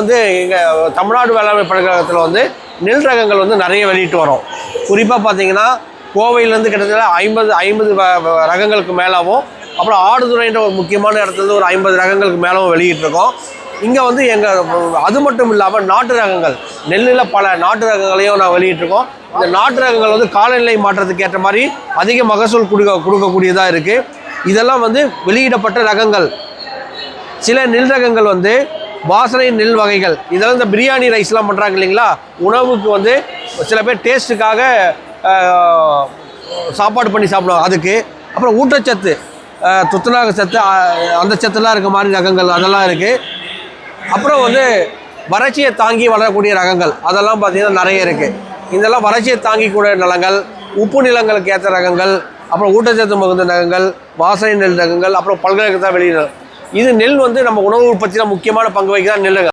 வந்து எங்கள் தமிழ்நாடு வேளாண்மை பல்கழகத்தில் வந்து நெல் ரகங்கள் வந்து நிறைய வெளியிட்டு வரோம். குறிப்பாக பார்த்தீங்கன்னா கோவையிலேருந்து கிட்டத்தட்ட ஐம்பது ஐம்பது ரகங்களுக்கு மேலாகவும் அப்புறம் ஆடுதுறைன்ற ஒரு முக்கியமான இடத்துல ஒரு ஐம்பது ரகங்களுக்கு மேலவும் வெளியிட்டிருக்கோம் இங்கே வந்து எங்கள் அது மட்டும் இல்லாமல் நாட்டு ரகங்கள் நெல்லில் பல நாட்டு ரகங்களையும் நான் வெளியிட்டிருக்கோம் இந்த நாட்டு ரகங்கள் வந்து காலநிலை மாற்றத்துக்கு ஏற்ற மாதிரி அதிக மகசூல் கொடுக்க கொடுக்கக்கூடியதாக இருக்குது இதெல்லாம் வந்து வெளியிடப்பட்ட ரகங்கள். சில நெல் ரகங்கள் வந்து வாசனை நெல் வகைகள். இதெல்லாம் இந்த பிரியாணி ரைஸ்லாம் பண்ணுறாங்க இல்லைங்களா? உணவுக்கு வந்து சில பேர் டேஸ்ட்டுக்காக சாப்பாடு பண்ணி சாப்பிடுவாங்க. அதுக்கு அப்புறம் ஊட்டச்சத்து. ஆஹ், துத்தநாக சத்து அந்த சத்துலாம் இருக்க மாதிரி ரகங்கள் அதெல்லாம் இருக்குது அப்புறம் வந்து வறட்சியை தாங்கி வளரக்கூடிய ரகங்கள் அதெல்லாம் பார்த்தீங்கன்னா நிறைய இருக்குது இதெல்லாம் வறட்சியை தாங்கிக்கூடிய நிலங்கள் உப்பு நிலங்களுக்கு ஏற்ற ரகங்கள் அப்புறம் ஊட்டச்சத்து மிகுந்த ரகங்கள் வாசனை நெல் ரகங்கள் அப்புறம் பல்கலைக்கழகத்தான் வெளியிட இது நெல் வந்து நம்ம உணவு உற்பத்தியில் முக்கியமான பங்கு வகிக்கிற நெல்